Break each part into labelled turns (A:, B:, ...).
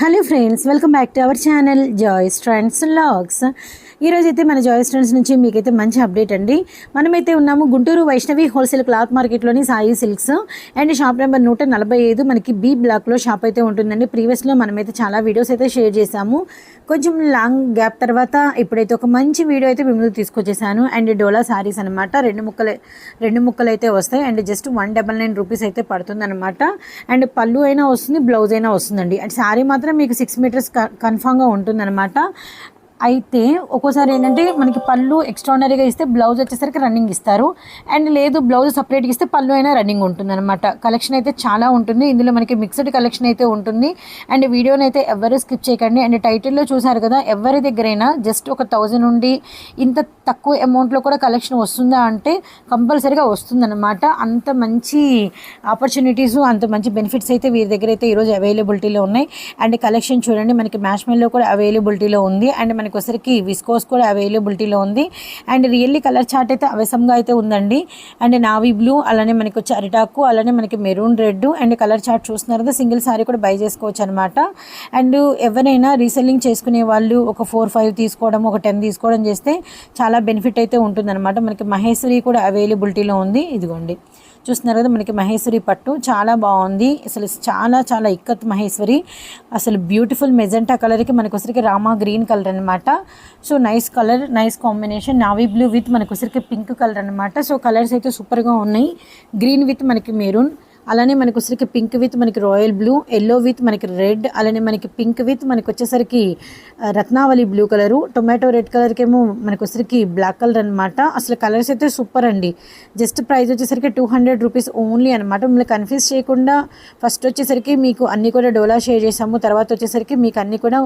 A: Hello friends welcome back to our channel Joy trends logs ఈరోజైతే మన Joy trends నుంచి మీకైతే మంచి అప్డేట్ అండి. మనమైతే ఉన్నాము Guntur Vaishnavi wholesale cloth మార్కెట్లోని Sai silks. And shop number నూట నలభై ఐదు మనకి బీ బ్లాక్లో షాప్ అయితే ఉంటుందండి. ప్రీవియస్లో మనమైతే చాలా వీడియోస్ అయితే షేర్ చేశాము. కొంచెం లాంగ్ గ్యాప్ తర్వాత ఇప్పుడైతే ఒక మంచి వీడియో అయితే మేము తీసుకొచ్చేసాను. అండ్ డోలా సారీస్ అనమాట రెండు ముక్కలు రెండు ముక్కలు అయితే వస్తాయి. And just one double nine rupees అయితే పడుతుంది అనమాట అండ్ పళ్ళు అయినా వస్తుంది బ్లౌజ్ అయినా వస్తుందండి. అండ్ శారీ మాత్రం మీకు సిక్స్ మీటర్స్ కన్ఫామ్గా ఉంటుందన్నమాట. అయితే ఒక్కోసారి ఏంటంటే మనకి పళ్ళు ఎక్స్ట్రానరీగా ఇస్తే బ్లౌజ్ వచ్చేసరికి రన్నింగ్ ఇస్తారు. అండ్ లేదు బ్లౌజ్ సపరేట్గా ఇస్తే పళ్ళు అయినా రన్నింగ్ ఉంటుంది అనమాట కలెక్షన్ అయితే చాలా ఉంటుంది. ఇందులో మనకి మిక్స్డ్ కలెక్షన్ అయితే ఉంటుంది. అండ్ వీడియోని అయితే ఎవరు స్కిప్ చేయకండి. అండ్ టైటిల్లో చూసారు కదా ఎవరి దగ్గరైనా జస్ట్ ఒక థౌజండ్ నుండి ఇంత తక్కువ అమౌంట్లో కూడా కలెక్షన్ వస్తుందా అంటే కంపల్సరీగా వస్తుందన్నమాట. అంత మంచి ఆపర్చునిటీస్ అంత మంచి బెనిఫిట్స్ అయితే వీరి దగ్గర అయితే ఈరోజు అవైలబిలిటీలో ఉన్నాయి. అండ్ కలెక్షన్ చూడండి మనకి మ్యాష్మెల్లో కూడా అవైలబిలిటీలో ఉంది. అండ్ మనకి వచ్చరికి విస్కోస్ కూడా అవైలబిలిటీలో ఉంది. అండ్ రియల్లీ కలర్ చార్ట్ అయితే అవసరంగా అయితే ఉందండి. అండ్ నావీ బ్లూ అలానే మనకి వచ్చి అరిటాకు అలానే మనకి maroon red and colour chart చూస్తున్నారు కదా సింగిల్ సారీ కూడా బై చేసుకోవచ్చు అనమాట అండ్ ఎవరైనా రీసెల్లింగ్ చేసుకునే వాళ్ళు ఒక ఫోర్ ఫైవ్ తీసుకోవడం ఒక టెన్ తీసుకోవడం చేస్తే చాలా బెనిఫిట్ అయితే ఉంటుందన్నమాట. మనకి మహేశ్వరి కూడా అవైలబిలిటీలో ఉంది. ఇదిగోండి. చూస్తున్నారు కదా మనకి మహేశ్వరి పట్టు. చాలా బాగుంది. అసలు చాలా చాలా ఇక్కత్ మహేశ్వరి. అసలు బ్యూటిఫుల్ మెజెంటా కలర్కి మనకు వచ్చరికి రామా గ్రీన్ కలర్ అనమాట so nice colour nice combination navy blue with మనకు వచ్చరికి పింక్ కలర్ అనమాట సో కలర్స్ అయితే సూపర్గా ఉన్నాయి. గ్రీన్ విత్ మనకి మెరూన్ అలానే మనకు వచ్చరికి పింక్ విత్ మనకి రాయల్ బ్లూ ఎల్లో విత్ మనకి రెడ్ అలానే మనకి పింక్ విత్ మనకి వచ్చేసరికి రత్నావళి బ్లూ కలరు టొమాటో రెడ్ కలర్కి ఏమో మనకు వచ్చరికి బ్లాక్ కలర్ అనమాట అసలు కలర్స్ అయితే సూపర్ అండి. జస్ట్ ప్రైస్ వచ్చేసరికి టూ హండ్రెడ్ రూపీస్ ఓన్లీ అనమాట మిమ్మల్ని కన్ఫ్యూజ్ చేయకుండా ఫస్ట్ వచ్చేసరికి మీకు అన్ని కూడా డోలా షేర్ చేసాము. తర్వాత వచ్చేసరికి మీకు అన్ని కూడా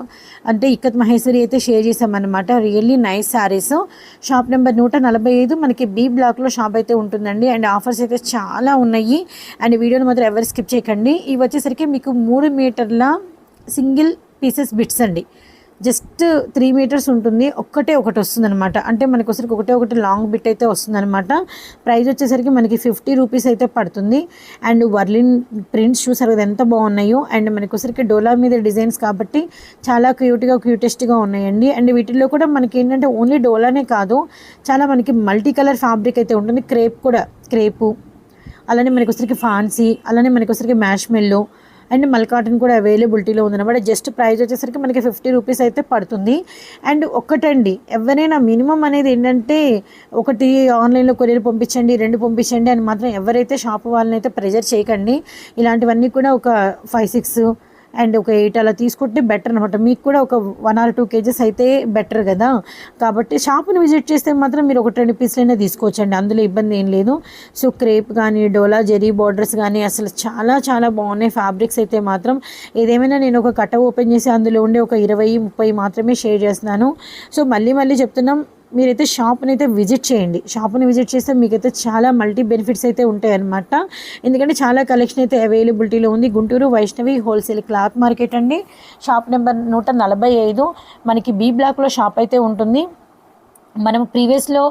A: అంటే ఇక్కత్ మహేశ్వరి అయితే షేర్ చేసామన్నమాట. Really nice sarees shop number నూట నలభై ఐదు మనకి బి బ్లాక్లో షాప్ అయితే ఉంటుందండి. అండ్ ఆఫర్స్ అయితే చాలా ఉన్నాయి. అండ్ వీడియోని మాత్రం ఎవరు స్కిప్ చేయకండి. ఇవి వచ్చేసరికి మీకు మూడు మీటర్ల సింగిల్ పీసెస్ బిట్స్ అండి. జస్ట్ త్రీ మీటర్స్ ఉంటుంది. ఒక్కటే ఒకటి వస్తుందనమాట అంటే మనకు వచ్చరికి ఒకటే ఒకటి లాంగ్ బిట్ అయితే వస్తుందన్నమాట. ప్రైస్ వచ్చేసరికి మనకి ఫిఫ్టీ రూపీస్ అయితే పడుతుంది. అండ్ వర్లిన్ ప్రింట్స్ చూసారు కదా ఎంత బాగున్నాయో. అండ్ మనకు వచ్చరికి డోలా మీద డిజైన్స్ కాబట్టి చాలా క్యూట్గా క్యూటెస్ట్గా ఉన్నాయండి. అండ్ వీటిల్లో కూడా మనకి ఏంటంటే ఓన్లీ డోలానే కాదు చాలా మనకి మల్టీ కలర్ ఫ్యాబ్రిక్ అయితే ఉంటుంది. క్రేప్ కూడా క్రేపు అలానే మనకి వచ్చరికి ఫాన్సీ అలానే మనకి వచ్చరికి మ్యాష్ మెల్లో అండ్ మల్ కాటన్ కూడా అవైలబిలిటీలో ఉందన్నమాట. జస్ట్ ప్రైస్ వచ్చేసరికి మనకి ఫిఫ్టీ రూపీస్ అయితే పడుతుంది. అండ్ ఒక్కటండి ఎవరైనా మినిమం అనేది ఏంటంటే ఒకటి ఆన్లైన్లో కొరియర్ పంపించండి రెండు పంపించండి అని మాత్రం ఎవరైతే షాప్ వాళ్ళని అయితే ప్రెజర్ చేయకండి ఇలాంటివన్నీ కూడా ఒక ఫైవ్ సిక్స్ అండ్ ఒక ఎయిట్ అలా తీసుకుంటే బెటర్ అనమాట మీకు కూడా ఒక వన్ ఆర్ టూ కేజెస్ అయితే బెటర్ కదా. కాబట్టి షాప్ని విజిట్ చేస్తే మాత్రం మీరు ఒక రెండు పీసులైనా తీసుకోవచ్చండి. అందులో ఇబ్బంది ఏం లేదు. సో క్రేప్ కానీ డోలా జెరీ బార్డర్స్ కానీ అసలు చాలా చాలా బాగున్నాయి. ఫ్యాబ్రిక్స్ అయితే మాత్రం ఏదేమైనా నేను ఒక కట్ట ఓపెన్ చేసి అందులో ఉండే ఒక ఇరవై ముప్పై మాత్రమే షేర్ చేస్తున్నాను. సో మళ్ళీ మళ్ళీ చెప్తున్నాం. మీరైతే షాప్ని అయితే విజిట్ చేయండి. షాప్ని విజిట్ చేస్తే మీకైతే చాలా మల్టీ బెనిఫిట్స్ అయితే ఉంటాయి అనమాట ఎందుకంటే చాలా కలెక్షన్ అయితే అవైలబిలిటీలో ఉంది. Guntur Vaishnavi wholesale cloth market అండి. షాప్ నెంబర్ నూట నలభై ఐదు. మనకి బీ బ్లాక్లో షాప్ అయితే ఉంటుంది. మనం ప్రీవియస్లో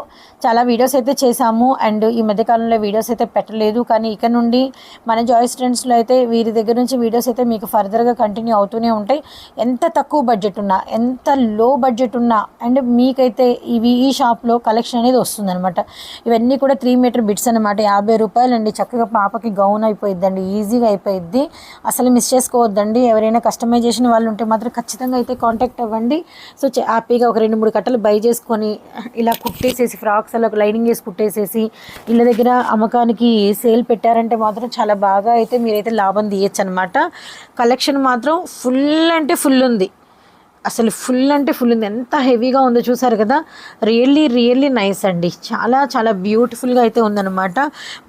A: చాలా వీడియోస్ అయితే చేసాము అండ్ ఈ మధ్యకాలంలో వీడియోస్ అయితే పెట్టలేదు. కానీ ఇక నుండి మన జాయిస్ స్టూడెంట్స్లో అయితే వీరి దగ్గర నుంచి వీడియోస్ అయితే మీకు ఫర్దర్గా కంటిన్యూ అవుతూనే ఉంటాయి. ఎంత తక్కువ బడ్జెట్ ఉన్నా ఎంత లో బడ్జెట్ ఉన్నా అండ్ మీకైతే ఇవి ఈ షాప్లో కలెక్షన్ అనేది వస్తుందనమాట ఇవన్నీ కూడా త్రీ మీటర్ బిట్స్ అనమాట యాభై రూపాయలు అండి చక్కగా పాపకి గౌన్ అయిపోయిద్దండి. ఈజీగా అయిపోయిద్ది. అసలు మిస్ చేసుకోవద్దండి. ఎవరైనా కస్టమైజేషన్ వాళ్ళు ఉంటే మాత్రం ఖచ్చితంగా అయితే కాంటాక్ట్ అవ్వండి. సో హ్యాపీగా ఒక రెండు మూడు కట్టలు బై చేసుకొని ఇలా కుట్టేసేసి ఫ్రాక్స్ అలా లైనింగ్ వేసి కుట్టేసేసి ఇళ్ళ దగ్గర అమ్మకానికి సేల్ పెట్టారంటే మాత్రం చాలా బాగా అయితే మీరైతే లాభం తీయచ్చు అనమాట కలెక్షన్ మాత్రం ఫుల్ అంటే ఫుల్ ఉంది. అసలు ఫుల్ అంటే ఫుల్ ఉంది. ఎంత హెవీగా ఉందో చూసారు కదా? రియల్లీ రియల్లీ నైస్ అండి. చాలా చాలా బ్యూటిఫుల్గా అయితే ఉందన్నమాట.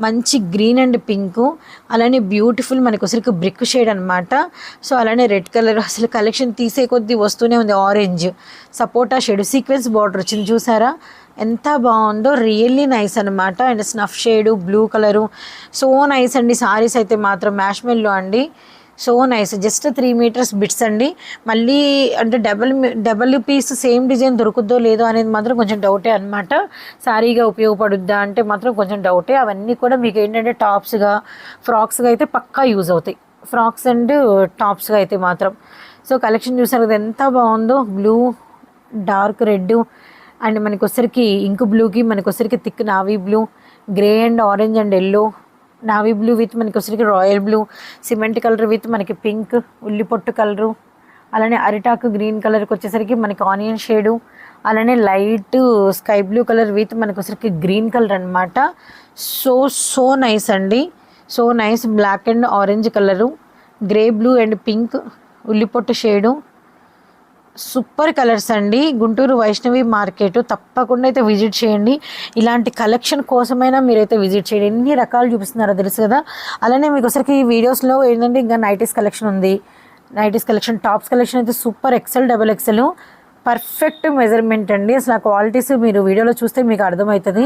A: మంచి గ్రీన్ అండ్ పింక్. అలానే బ్యూటిఫుల్ మనకు వచ్చరికి బ్రిక్ షేడ్ అనమాట సో అలానే రెడ్ కలర్ అసలు కలెక్షన్ తీసే కొద్దీ వస్తూనే ఉంది ఆరెంజ్. సపోటా షేడ్ సీక్వెన్స్ బార్డర్ వచ్చింది చూసారా? ఎంత బాగుందో రియల్లీ నైస్ అనమాట and snuff shade blue colour. So nice అండి. సారీస్ అయితే మాత్రం మ్యాష్మెల్లో అండి. So nice. Just three metres bits అండి. మళ్ళీ అంటే double double piece same design దొరుకుద్దో లేదో అనేది మాత్రం కొంచెం డౌటే అనమాట సారీగా ఉపయోగపడుద్దా అంటే మాత్రం కొంచెం డౌటే. అవన్నీ కూడా మీకు ఏంటంటే టాప్స్గా ఫ్రాక్స్గా అయితే పక్కా యూజ్ అవుతాయి. ఫ్రాక్స్ అండ్ టాప్స్గా అయితే మాత్రం. సో కలెక్షన్ చూసారు కదా ఎంత బాగుందో. బ్లూ డార్క్ రెడ్ అండ్ మనకొసరికి ఇంకు ఇంక్ బ్లూకి మనకొసరికి thick navy blue grey and orange and yellow. Navy blue with మనకి వచ్చేసరికి royal blue cement colour with మనకి పింక్ ఉల్లి పొట్టు కలరు అలానే అరిటాకు గ్రీన్ కలర్కి వచ్చేసరికి మనకి ఆనియన్ షేడు అలానే light sky blue colour with మనకి వచ్చరికి గ్రీన్ కలర్ అనమాట సో సో నైస్ అండి. So nice black and orange colour grey blue and pink ఉల్లిపొట్టు shade super colours అండి. గుంటూరు వైష్ణవి మార్కెట్ తప్పకుండా అయితే విజిట్ చేయండి. ఇలాంటి కలెక్షన్ కోసమైనా మీరైతే విజిట్ చేయండి. ఎన్ని రకాలు చూపిస్తున్నారో తెలుసు కదా? అలానే మీకు ఒకసారికి ఈ వీడియోస్లో ఏంటంటే ఇంకా నైటీస్ కలెక్షన్ ఉంది. నైటీస్ కలెక్షన్ టాప్స్ కలెక్షన్ అయితే super XL double XL. Perfect measurement అండి. అసలు ఆ క్వాలిటీస్ మీరు వీడియోలో చూస్తే మీకు అర్థమవుతుంది.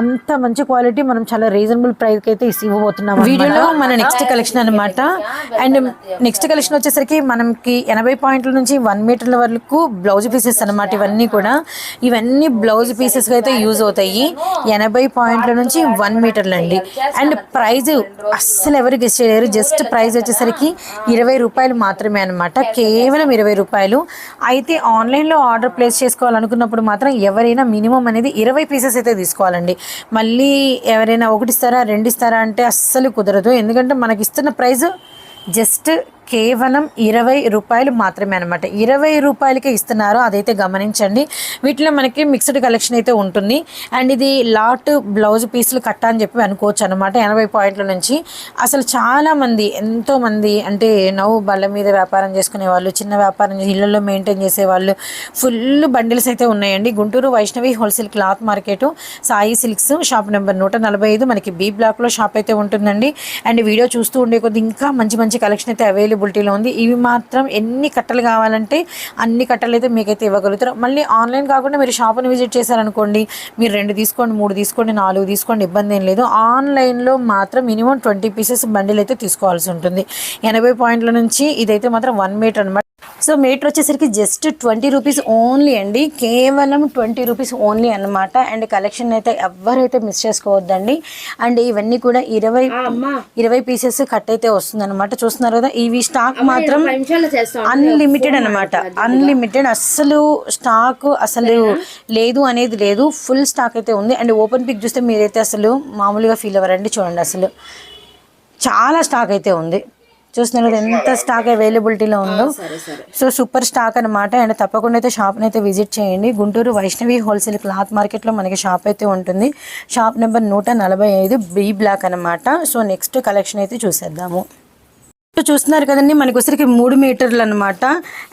A: అంత మంచి క్వాలిటీ మనం చాలా రీజనబుల్ ప్రైస్కి అయితే ఇవ్వబోతున్నాం వీడియోలో మన నెక్స్ట్ కలెక్షన్ అనమాట అండ్ నెక్స్ట్ కలెక్షన్ వచ్చేసరికి మనకి ఎనభై పాయింట్ల నుంచి వన్ మీటర్ల వరకు బ్లౌజ్ పీసెస్ అనమాట ఇవన్నీ కూడా. ఇవన్నీ బ్లౌజ్ పీసెస్ అయితే యూజ్ అవుతాయి. ఎనభై పాయింట్ల నుంచి వన్ మీటర్లు అండి. అండ్ ప్రైజ్ అస్సలు ఎవరు గెస్ట్ చేయలేరు. జస్ట్ ప్రైస్ వచ్చేసరికి ఇరవై రూపాయలు మాత్రమే అనమాట కేవలం ఇరవై రూపాయలు. అయితే ఆన్లైన్లో ఆర్డర్ ప్లేస్ చేసుకోవాలనుకున్నప్పుడు మాత్రం ఎవరైనా మినిమం అనేది ఇరవై పీసెస్ అయితే తీసుకోవాలండి. మళ్ళీ ఎవరైనా ఒకటి ఇస్తారా రెండు ఇస్తారా అంటే అస్సలు కుదరదు. ఎందుకంటే మనకి ఇస్తున్న ప్రైస్ జస్ట్ కేవలం ఇరవై రూపాయలు మాత్రమే అనమాట ఇరవై రూపాయలకే ఇస్తున్నారు అదైతే గమనించండి. వీటిలో మనకి మిక్స్డ్ కలెక్షన్ అయితే ఉంటుంది. అండ్ ఇది లాట్ బ్లౌజ్ పీసులు కట్ట అని చెప్పి అనుకోవచ్చు అనమాట ఎనభై పాయింట్ల నుంచి. అసలు చాలామంది ఎంతోమంది అంటే నవ్వు బళ్ళ మీద వ్యాపారం చేసుకునే వాళ్ళు చిన్న వ్యాపారం ఇళ్ళలో మెయింటైన్ చేసే వాళ్ళు ఫుల్ బండిల్స్ అయితే ఉన్నాయండి. Guntur Vaishnavi wholesale cloth market Sai silks shop number నూట నలభై ఐదు. మనకి బి బ్లాక్లో షాప్ అయితే ఉంటుందండి. అండ్ వీడియో చూస్తూ ఉండే కొద్ది ఇంకా మంచి మంచి కలెక్షన్ అయితే అవైలబుల్ అవైలబిలిటీలో ఉంది. ఇవి మాత్రం ఎన్ని కట్టలు కావాలంటే అన్ని కట్టలు అయితే మీకైతే ఇవ్వగలుగుతారు. మళ్ళీ ఆన్లైన్ కాకుండా మీరు షాప్ని విజిట్ చేశారనుకోండి మీరు రెండు తీసుకోండి మూడు తీసుకోండి నాలుగు తీసుకోండి ఇబ్బంది ఏం లేదు. ఆన్లైన్లో మాత్రం మినిమం ట్వంటీ పీసెస్ బండిల్ అయితే తీసుకోవాల్సి ఉంటుంది. ఎనభై పాయింట్ల నుంచి ఇదైతే మాత్రం వన్ మీటర్ అనమాట సో మీటర్ వచ్చేసరికి జస్ట్ ట్వంటీ రూపీస్ ఓన్లీ అండి. కేవలం ట్వంటీ రూపీస్ ఓన్లీ అన్నమాట. అండ్ కలెక్షన్ అయితే ఎవరైతే మిస్ చేసుకోవద్దండి. అండ్ ఇవన్నీ కూడా ఇరవై ఇరవై పీసెస్ కట్ అయితే వస్తుంది అనమాట చూస్తున్నారు కదా ఇవి స్టాక్ మాత్రం అన్లిమిటెడ్ అనమాట అన్లిమిటెడ్ అస్సలు స్టాక్ అసలు లేదు అనేది లేదు. ఫుల్ స్టాక్ అయితే ఉంది. అండ్ ఓపెన్ పిక్ చూస్తే మీరైతే అసలు మామూలుగా ఫీల్ అవ్వరండి. చూడండి అసలు చాలా స్టాక్ అయితే ఉంది. చూస్తున్నారు. కదా ఎంత స్టాక్ అవైలబిలిటీలో ఉందో. సో సూపర్ స్టాక్ అనమాట అండ్ తప్పకుండా అయితే షాప్ని అయితే విజిట్ చేయండి. గుంటూరు వైష్ణవి హోల్సేల్ క్లాత్ మార్కెట్లో మనకి షాప్ అయితే ఉంటుంది. షాప్ నెంబర్ నూట నలభై ఐదు బి బ్లాక్ అనమాట సో నెక్స్ట్ కలెక్షన్ అయితే చూసేద్దాము. చూస్తున్నారు కదండి మనకి వచ్చరికి మూడు మీటర్లు అనమాట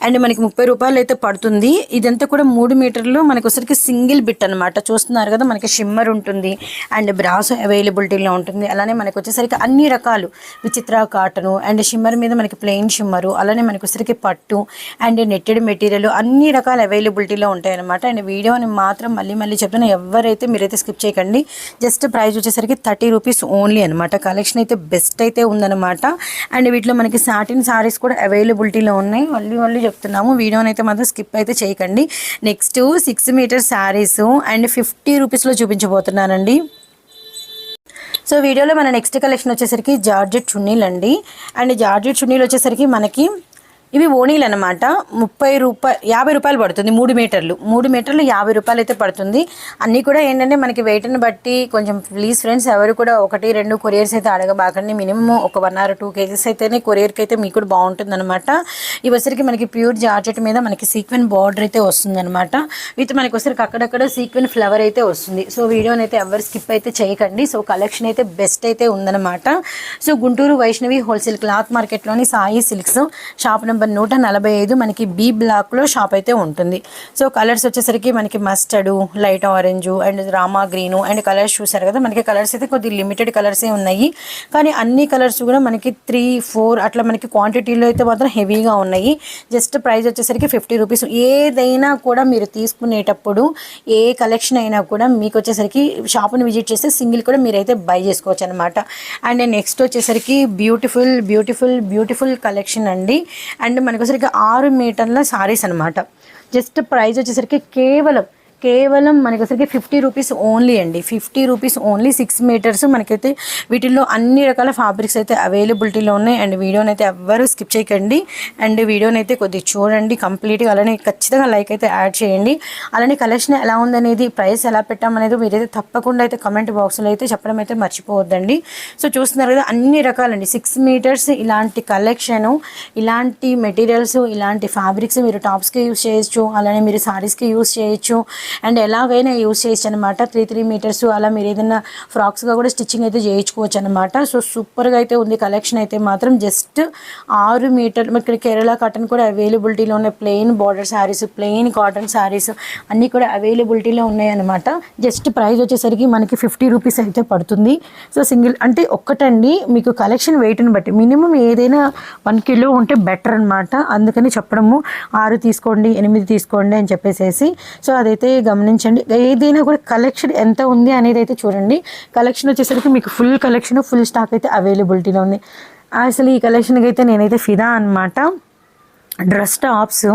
A: అండ్ మనకి ముప్పై రూపాయలు అయితే పడుతుంది. ఇదంతా కూడా మూడు మీటర్లు మనకి వచ్చరికి సింగిల్ బిట్ అనమాట చూస్తున్నారు కదా మనకి షిమ్మర్ ఉంటుంది అండ్ బ్రాస్ అవైలబిలిటీలో ఉంటుంది. అలానే మనకి వచ్చేసరికి అన్ని రకాలు విచిత్ర కాటను అండ్ షిమ్మర్ మీద మనకి ప్లెయిన్ షిమ్మరు అలానే మనకి వచ్చరికి పట్టు అండ్ నెట్టెడ్ మెటీరియల్ అన్ని రకాల అవైలబిలిటీలో ఉంటాయన్నమాట అండ్ వీడియోని మాత్రం మళ్ళీ మళ్ళీ చెప్తున్నా ఎవరైతే మీరైతే స్కిప్ చేయకండి జస్ట్ ప్రైస్ వచ్చేసరికి థర్టీ రూపీస్ ఓన్లీ అనమాట కలెక్షన్ అయితే బెస్ట్ అయితే ఉందన్నమాట. అండ్ వీటిలో మనకి సాటిన్ సారీస్ కూడా అవైలబిలిటీలో ఉన్నాయి. మళ్ళీ మళ్ళీ చెప్తున్నాము. వీడియోని అయితే మాత్రం స్కిప్ అయితే చేయకండి. Next six meter saris and fifty రూపీస్లో చూపించబోతున్నానండి. సో వీడియోలో మన నెక్స్ట్ కలెక్షన్ వచ్చేసరికి జార్జెట్ చున్నీలు అండి అండ్ జార్జెట్ చున్నీలు వచ్చేసరికి మనకి ఇవి ఓణీలు అనమాట ముప్పై రూపాయ యాభై రూపాయలు పడుతుంది మూడు మీటర్లు. మూడు మీటర్లు యాభై రూపాయలు అయితే పడుతుంది. అన్నీ కూడా ఏంటంటే మనకి వెయిట్ని బట్టి కొంచెం ప్లీజ్ ఫ్రెండ్స్ ఎవరు కూడా ఒకటి రెండు కొరియర్స్ అయితే అడగబాకండి. మినిమం ఒక వన్ ఆర్ టూ కేజెస్ అయితేనే కొరియర్కి అయితే మీకు కూడా బాగుంటుంది అనమాట ఇవసరికి మనకి ప్యూర్ జార్జెట్ మీద మనకి సీక్వెన్ బార్డర్ అయితే వస్తుంది అనమాట విత్ మనకి ఒకసారికి అక్కడక్కడ సీక్వెన్ ఫ్లవర్ అయితే వస్తుంది. సో వీడియోని అయితే ఎవరు స్కిప్ అయితే చేయకండి. సో కలెక్షన్ అయితే బెస్ట్ అయితే ఉందన్నమాట. So Guntur Vaishnavi wholesale cloth మార్కెట్లోని Sai silks shop number నూట నలభై ఐదు మనకి బి బ్లాక్లో షాప్ అయితే ఉంటుంది. సో కలర్స్ వచ్చేసరికి మనకి mustard light orange and Rama green and colours చూసారు కదా? మనకి కలర్స్ అయితే కొద్ది లిమిటెడ్ కలర్సే ఉన్నాయి. కానీ అన్ని కలర్స్ కూడా మనకి త్రీ ఫోర్ అట్లా మనకి క్వాంటిటీలో అయితే మాత్రం హెవీగా ఉన్నాయి. జస్ట్ ప్రైస్ వచ్చేసరికి ఫిఫ్టీ రూపీస్ ఏదైనా కూడా మీరు తీసుకునేటప్పుడు ఏ కలెక్షన్ అయినా కూడా మీకు వచ్చేసరికి షాప్ని విజిట్ చేస్తే సింగిల్ కూడా మీరైతే బై చేసుకోవచ్చు అనమాట అండ్ నెక్స్ట్ వచ్చేసరికి బ్యూటిఫుల్ బ్యూటిఫుల్ బ్యూటిఫుల్ కలెక్షన్ అండి. అండ్ మనకు వచ్చేసరికి ఆరు మీటర్ల సారీస్ అనమాట జస్ట్ ప్రైస్ వచ్చేసరికి కేవలం కేవలం మనకి వచ్చరికి ఫిఫ్టీ రూపీస్ ఓన్లీ అండి. Fifty rupees only six metres మనకైతే వీటిల్లో అన్ని రకాల ఫ్యాబ్రిక్స్ అయితే అవైలబిలిటీలో ఉన్నాయి. అండ్ వీడియోని అయితే ఎవ్వరూ స్కిప్ చేయకండి. అండ్ వీడియోని అయితే కొద్దిగా చూడండి కంప్లీట్గా. అలానే ఖచ్చితంగా లైక్ అయితే యాడ్ చేయండి. అలానే కలెక్షన్ ఎలా ఉందనేది ప్రైస్ ఎలా పెట్టామనేది మీరైతే తప్పకుండా అయితే కమెంట్ బాక్స్లో అయితే చెప్పడం అయితే మర్చిపోవద్దండి. సో చూస్తున్నారు కదా అన్ని రకాలండి. సిక్స్ మీటర్స్ ఇలాంటి కలెక్షన్ ఇలాంటి మెటీరియల్స్ ఇలాంటి ఫ్యాబ్రిక్స్ మీరు టాప్స్కి యూస్ చేయొచ్చు. అలానే మీరు సారీస్కి యూస్ చేయొచ్చు. అండ్ ఎలాగైనా యూస్ చేయొచ్చు అనమాట త్రీ త్రీ మీటర్స్ అలా మీరు ఏదైనా ఫ్రాక్స్గా కూడా స్టిచ్చింగ్ అయితే చేయించుకోవచ్చు అనమాట సో సూపర్గా అయితే ఉంది. కలెక్షన్ అయితే మాత్రం జస్ట్ ఆరు మీటర్ ఇక్కడ కేరళ కాటన్ కూడా అవైలబిలిటీలో ఉన్నాయి. Plain border sarees plain cotton sarees అన్నీ కూడా అవైలబిలిటీలో ఉన్నాయి అనమాట జస్ట్ ప్రైస్ వచ్చేసరికి మనకి ఫిఫ్టీ రూపీస్ అయితే పడుతుంది. సో సింగిల్ అంటే ఒక్కటండి. మీకు కలెక్షన్ వెయిట్ని బట్టి మినిమం ఏదైనా వన్ కిలో ఉంటే బెటర్ అనమాట అందుకని చెప్పడము. ఆరు తీసుకోండి ఎనిమిది తీసుకోండి అని చెప్పేసేసి. సో అదైతే గమనించండి. ఏదైనా కూడా కలెక్షన్ ఎంత ఉంది అనేది అయితే చూడండి. కలెక్షన్ వచ్చేసరికి మీకు ఫుల్ కలెక్షన్ ఫుల్ స్టాక్ అయితే అవైలబిలిటీలో ఉంది. అసలు ఈ కలెక్షన్కి అయితే నేనైతే ఫిదా అనమాట dress tops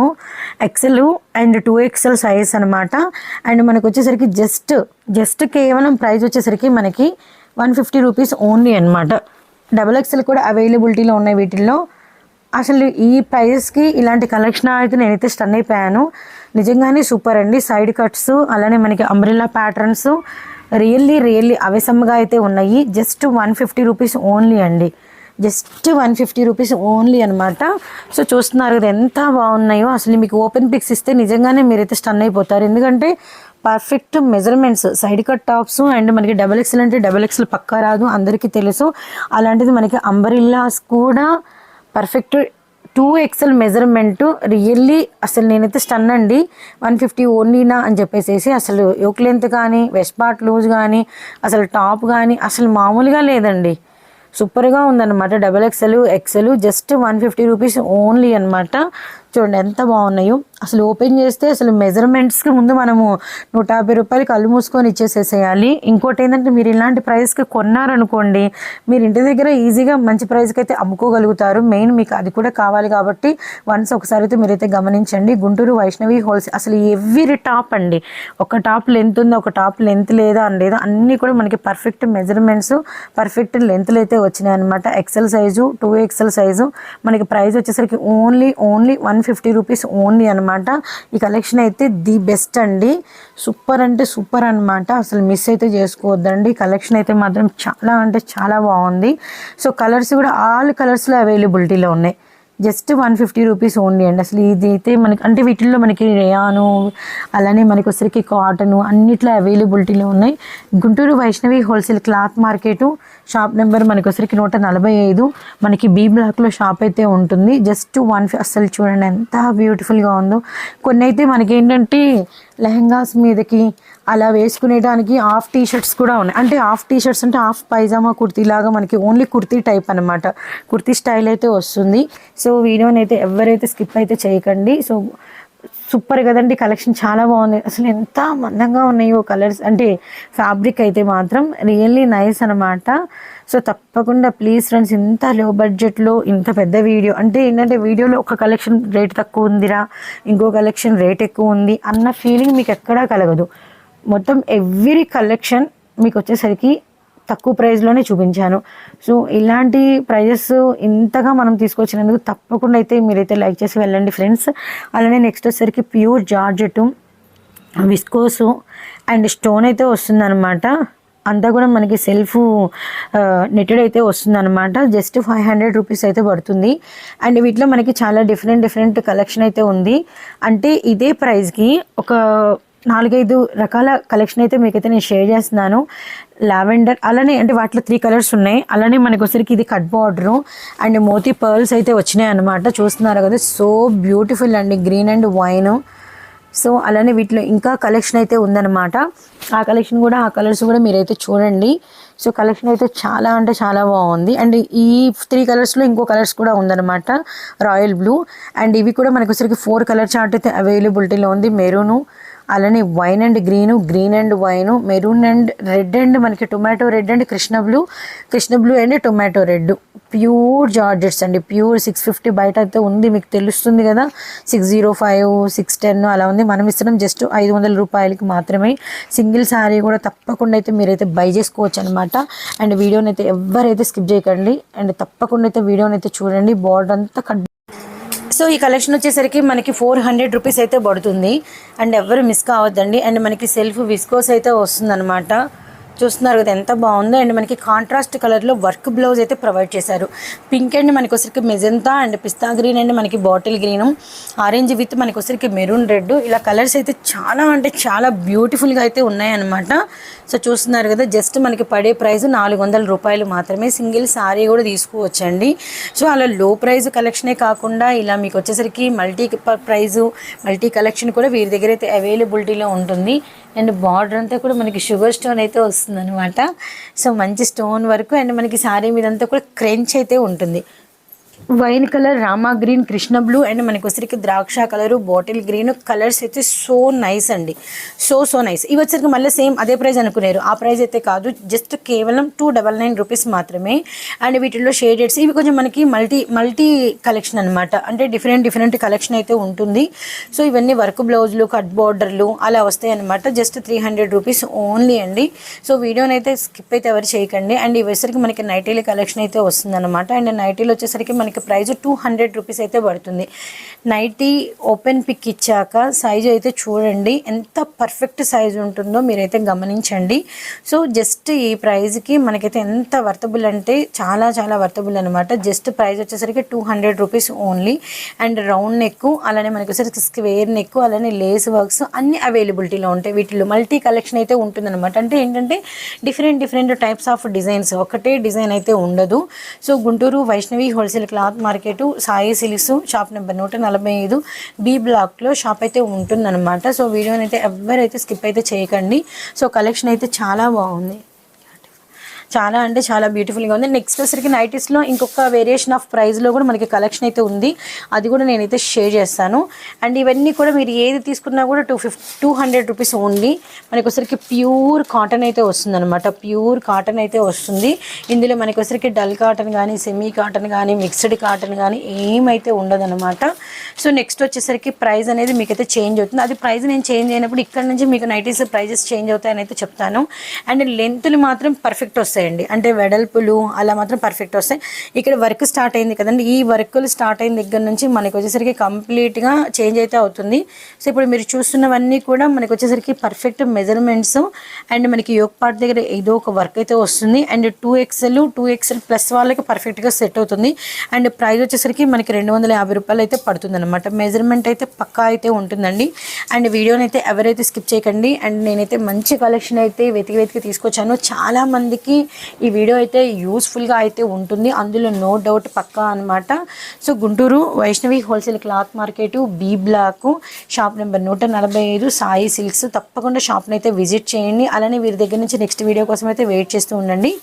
A: XL and two XL size అనమాట అండ్ మనకు వచ్చేసరికి జస్ట్ జస్ట్ కేవలం ప్రైస్ వచ్చేసరికి మనకి వన్ ఫిఫ్టీ రూపీస్ ఓన్లీ అనమాట డబుల్ ఎక్సెల్ కూడా అవైలబిలిటీలో ఉన్నాయి వీటిల్లో. అసలు ఈ ప్రైస్కి ఇలాంటి కలెక్షన్ అయితే నేనైతే స్టన్ అయిపోయాను. నిజంగానే సూపర్ అండి. సైడ్ కట్స్ అలానే మనకి అంబ్రిల్లా ప్యాటర్న్స్ రియల్లీ రియల్లీ అవసరంగా అయితే ఉన్నాయి. Just one fifty rupees only అండి. Just one fifty rupees only అనమాట సో చూస్తున్నారు కదా ఎంత బాగున్నాయో. అసలు మీకు ఓపెన్ పిక్స్ ఇస్తే నిజంగానే మీరైతే స్టన్ అయిపోతారు. ఎందుకంటే perfect measurements side cut tops and మనకి డబల్ ఎక్స్ఎల్ అంటే డబల్ ఎక్స్ఎల్ పక్కా రాదు అందరికీ తెలుసు. అలాంటిది మనకి అంబరిల్లాస్ కూడా perfect two XL measurement really అసలు నేనైతే స్టన్ అండి. వన్ ఫిఫ్టీ ఓన్లీనా అని చెప్పేసి అసలు యోక్ లెంత్ కానీ వెస్ట్ పార్ట్ లూజ్ కానీ అసలు టాప్ కానీ అసలు మామూలుగా లేదండి. సూపర్గా ఉందన్నమాట. Double XL XL just one fifty rupees only అనమాట చూడండి ఎంత బాగున్నాయో. అసలు ఓపెన్ చేస్తే అసలు మెజర్మెంట్స్కి ముందు మనము నూట యాభై రూపాయలు కళ్ళు మూసుకొని ఇచ్చేసేసేయాలి. ఇంకోటి ఏంటంటే మీరు ఇలాంటి ప్రైస్కి కొన్నారనుకోండి మీరు ఇంటి దగ్గర ఈజీగా మంచి ప్రైస్కి అయితే అమ్ముకోగలుగుతారు. మెయిన్ మీకు అది కూడా కావాలి కాబట్టి వన్స్ ఒకసారి అయితే మీరైతే గమనించండి. గుంటూరు వైష్ణవి హోల్సేల్ అసలు ఎవ్రీ టాప్ అండి. ఒక టాప్ లెంత్ ఉందో ఒక టాప్ లెంత్ లేదా అని లేదా. అన్నీ కూడా మనకి పర్ఫెక్ట్ మెజర్మెంట్స్ పర్ఫెక్ట్ లెంత్లు అయితే వచ్చినాయి అనమాట XL size to XL size. మనకి ప్రైస్ వచ్చేసరికి only only one fifty rupees only అనమాట ఈ కలెక్షన్ అయితే ది బెస్ట్ అండి. సూపర్ అంటే సూపర్ అనమాట అసలు మిస్ అయితే చేసుకోవద్దండి. కలెక్షన్ అయితే మాత్రం చాలా అంటే చాలా బాగుంది. సో కలర్స్ కూడా ఆల్ కలర్స్లో అవైలబిలిటీలో ఉన్నాయి. Just one fifty rupees only అండి. అసలు ఇది అయితే మనకి అంటే వీటిల్లో మనకి రేయాను అలానే మనకి వచ్చరికి కాటను అన్నిట్లో అవైలబిలిటీలో ఉన్నాయి. Guntur Vaishnavi wholesale cloth market shop number మనకి వచ్చరికి నూట నలభై ఐదు. మనకి బీ బ్లాక్లో షాప్ అయితే ఉంటుంది. జస్ట్ వన్ అసలు చూడండి ఎంత బ్యూటిఫుల్గా ఉందో. కొన్ని అయితే మనకి ఏంటంటే లెహంగాస్ మీదకి అలా వేసుకునేటానికి హాఫ్ టీ షర్ట్స్ కూడా ఉన్నాయి. అంటే హాఫ్ టీ షర్ట్స్ అంటే హాఫ్ పైజామా కుర్తీ లాగా మనకి ఓన్లీ కుర్తీ టైప్ అనమాట కుర్తీ స్టైల్ అయితే వస్తుంది. సో వీడియోని అయితే ఎవరైతే స్కిప్ అయితే చేయకండి. సో సూపర్ కదండి కలెక్షన్ చాలా బాగుంది. అసలు ఎంత మందంగా ఉన్నాయో కలర్స్. అంటే ఫ్యాబ్రిక్ అయితే మాత్రం రియల్లీ నైస్ అనమాట సో తప్పకుండా ప్లీజ్ ఫ్రెండ్స్ ఇంత లో బడ్జెట్లో ఇంత పెద్ద వీడియో. అంటే ఏంటంటే వీడియోలో ఒక కలెక్షన్ రేట్ తక్కువ ఉందిరా ఇంకో కలెక్షన్ రేట్ ఎక్కువ ఉంది అన్న ఫీలింగ్ మీకు ఎక్కడా కలగదు. మొత్తం ఎవ్రీ కలెక్షన్ మీకు వచ్చేసరికి తక్కువ ప్రైస్లోనే చూపించాను. సో ఇలాంటి ప్రైజెస్ ఇంతగా మనం తీసుకొచ్చినందుకు తప్పకుండా అయితే మీరైతే లైక్ చేసి వెళ్ళండి ఫ్రెండ్స్ అలానే నెక్స్ట్ వచ్చేసరికి pure georgette viscose and stone అయితే వస్తుందన్నమాట. అంతా కూడా మనకి సెల్ఫ్ నెట్టెడ్ అయితే వస్తుందన్నమాట. జస్ట్ ఫైవ్ హండ్రెడ్ రూపీస్ అయితే పడుతుంది. అండ్ వీటిలో మనకి చాలా డిఫరెంట్ డిఫరెంట్ కలెక్షన్ అయితే ఉంది. అంటే ఇదే ప్రైస్కి ఒక నాలుగైదు రకాల కలెక్షన్ అయితే మీకైతే నేను షేర్ చేస్తున్నాను. లావెండర్ అలానే అంటే వాటిలో త్రీ కలర్స్ ఉన్నాయి. అలానే మనకు వచ్చరికి ఇది cut border and moti pearls అయితే వచ్చినాయి అనమాట చూస్తున్నారు కదా సో బ్యూటిఫుల్ అండి గ్రీన్ అండ్ వైన్ సో అలానే వీటిలో ఇంకా కలెక్షన్ అయితే ఉందన్నమాట. ఆ కలెక్షన్ కూడా ఆ కలర్స్ కూడా మీరైతే చూడండి. సో కలెక్షన్ అయితే చాలా అంటే చాలా బాగుంది. అండ్ ఈ త్రీ కలర్స్లో ఇంకో కలర్స్ కూడా ఉందన్నమాట రాయల్ బ్లూ అండ్ ఇవి కూడా మనకు వచ్చరికి ఫోర్ కలర్ చార్ట్ అయితే అవైలబిలిటీలో ఉంది మెరూను అలానే wine and green green and wine maroon and red and మనకి tomato red and Krishna blue Krishna blue and tomato red. Pure georgettes అండి ప్యూర్ సిక్స్ ఫిఫ్టీ బయట అయితే ఉంది మీకు తెలుస్తుంది కదా. Six zero five six ten అలా ఉంది. మనం ఇస్తున్నాం జస్ట్ ఐదు వందల రూపాయలకి మాత్రమే. సింగిల్ శారీ కూడా తప్పకుండా అయితే మీరైతే బై చేసుకోవచ్చు అనమాట అండ్ వీడియోని అయితే ఎవరైతే స్కిప్ చేయకండి అండ్ తప్పకుండా అయితే వీడియోని అయితే చూడండి. బార్డర్ అంతా కట్ సో ఈ కలెక్షన్ వచ్చేసరికి మనకి ఫోర్ హండ్రెడ్ రూపీస్ అయితే పడుతుంది. అండ్ ఎవరు మిస్ కావద్దండి. అండ్ మనకి సెల్ఫ్ విస్కోస్ అయితే వస్తుందన్నమాట. చూస్తున్నారు కదా ఎంత బాగుందో. అండ్ మనకి కాంట్రాస్ట్ కలర్లో వర్క్ బ్లౌజ్ అయితే ప్రొవైడ్ చేశారు. పింక్ అండ్ మనకి వచ్చరికి magenta and pista green and మనకి బాటిల్ గ్రీన్ ఆరెంజ్ విత్ మనకి వచ్చరికి మెరూన్ రెడ్ ఇలా కలర్స్ అయితే చాలా అంటే చాలా బ్యూటిఫుల్గా అయితే ఉన్నాయన్నమాట. సో చూస్తున్నారు కదా జస్ట్ మనకి పడే ప్రైస్ నాలుగు వందల రూపాయలు మాత్రమే. సింగిల్ సారీ కూడా తీసుకోవచ్చండి. సో అలా లో ప్రైజ్ కలెక్షనే కాకుండా ఇలా మీకు వచ్చేసరికి మల్టీ ప్రైజు మల్టీ కలెక్షన్ కూడా వీరి దగ్గర అయితే అవైలబిలిటీలో ఉంటుంది. అండ్ బార్డర్ అంతా కూడా మనకి షుగర్ స్టోన్ అయితే వస్తుంది. అనమాట సో మంచి స్టోన్ వరకు అండ్ మనకి శారీ మీదంతా కూడా క్రెంచ్ అయితే ఉంటుంది. Wine colour Rama green Krishna blue and మనకి వచ్చరికి ద్రాక్ష కలర్ బాటిల్ గ్రీన్ కలర్స్ అయితే సో నైస్ అండి. So so nice. ఇవి వచ్చరికి మళ్ళీ సేమ్ అదే ప్రైస్ అనుకున్నారు. ఆ ప్రైస్ అయితే కాదు జస్ట్ కేవలం టూ డబల్ నైన్ రూపీస్ మాత్రమే. అండ్ వీటిల్లో షేడెడ్స్ ఇవి కొంచెం మనకి మల్టీ మల్టీ కలెక్షన్ అనమాట అంటే డిఫరెంట్ డిఫరెంట్ కలెక్షన్ అయితే ఉంటుంది. సో ఇవన్నీ వర్క్ బ్లౌజులు కట్ బార్డర్లు అలా వస్తాయి అనమాట just three hundred rupees only అండి. సో వీడియోని అయితే స్కిప్ అయితే ఎవరు చేయకండి. అండ్ ఇవి వచ్చరికి మనకి నైటీల కలెక్షన్ అయితే వస్తుంది అనమాట అండ్ నైటీలు వచ్చేసరికి మనకి ప్రైస్ టూ హండ్రెడ్ రూపీస్ అయితే పడుతుంది. నైటీ ఓపెన్ పిక్ ఇచ్చాక సైజు అయితే చూడండి. ఎంత పర్ఫెక్ట్ సైజు ఉంటుందో మీరైతే గమనించండి. సో జస్ట్ ఈ ప్రైస్కి మనకైతే ఎంత వర్తబుల్ అంటే చాలా చాలా వర్తబుల్ అనమాట జస్ట్ ప్రైస్ వచ్చేసరికి two hundred rupees only. And round neck అలానే మనకి వచ్చేసరికి స్క్వేర్ నెక్ అలానే లేస్ వర్క్స్ అన్ని అవైలబిలిటీలో ఉంటాయి. వీటిలో మల్టీ కలెక్షన్ అయితే ఉంటుందన్నమాట. అంటే ఏంటంటే different different types of designs. ఒకటే డిజైన్ అయితే ఉండదు. So Guntur Vaishnavi wholesale cloth market Sai silks shop number నూట నలభై ఐదు బి బ్లాక్లో షాప్ అయితే ఉంటుందన్నమాట. సో వీడియోని అయితే ఎవరైతే స్కిప్ అయితే చేయకండి. సో కలెక్షన్ అయితే చాలా బాగుంది. చాలా అంటే చాలా బ్యూటిఫుల్గా ఉంది. నెక్స్ట్ వచ్చరికి నైటీస్లో ఇంకొక వేరియేషన్ ఆఫ్ ప్రైస్లో కూడా మనకి కలెక్షన్ అయితే ఉంది. అది కూడా నేనైతే షేర్ చేస్తాను. అండ్ ఇవన్నీ కూడా మీరు ఏది తీసుకున్నా కూడా two fif two hundred rupees only మనకి ఒకసారికి ప్యూర్ కాటన్ అయితే వస్తుంది అనమాట ప్యూర్ కాటన్ అయితే వస్తుంది. ఇందులో మనకి ఒకసారికి డల్ కాటన్ కానీ సెమీ కాటన్ కానీ మిక్స్డ్ కాటన్ కానీ ఏమైతే ఉండదనమాట సో నెక్స్ట్ వచ్చేసరికి ప్రైస్ అనేది మీకైతే చేంజ్ అవుతుంది. అది ప్రైస్ నేను చేంజ్ అయినప్పుడు ఇక్కడ నుంచి మీకు నైటీస్ ప్రైజెస్ చేంజ్ అవుతాయని అయితే చెప్తాను. అండ్ లెంత్లు మాత్రం పర్ఫెక్ట్ వస్తాయండి. అంటే వెడల్పులు అలా మాత్రం పర్ఫెక్ట్ వస్తాయి. ఇక్కడ వర్క్ స్టార్ట్ అయింది కదండి. ఈ వర్క్లు స్టార్ట్ అయిన దగ్గర నుంచి మనకి వచ్చేసరికి కంప్లీట్గా చేంజ్ అయితే అవుతుంది. సో ఇప్పుడు మీరు చూస్తున్నవన్నీ కూడా మనకు వచ్చేసరికి పర్ఫెక్ట్ మెజర్మెంట్స్ అండ్ మనకి యోగ పార్ట్ దగ్గర ఏదో ఒక వర్క్ అయితే వస్తుంది. And two XL two XL plus వాళ్ళకి పర్ఫెక్ట్గా సెట్ అవుతుంది. అండ్ ప్రైస్ వచ్చేసరికి మనకి రెండు వందల యాభై రూపాయలు అయితే పడుతుంది అనమాట మెజర్మెంట్ అయితే పక్కా అయితే ఉంటుందండి. అండ్ వీడియోని అయితే ఎవరైతే స్కిప్ చేయకండి. అండ్ నేనైతే మంచి కలెక్షన్ అయితే వెతికి వెతికి తీసుకొచ్చాను. చాలా మందికి ఈ వీడియో అయితే యూస్ఫుల్గా అయితే ఉంటుంది. అందులో నో డౌట్ పక్కా అనమాట so Guntur Vaishnavi wholesale cloth market B block shop number నూట నలభై ఐదు సాయి సిల్క్స్ తప్పకుండా షాప్ని అయితే విజిట్ చేయండి. అలానే వీరి దగ్గర నుంచి నెక్స్ట్ వీడియో కోసం అయితే వెయిట్ చేస్తూ ఉండండి.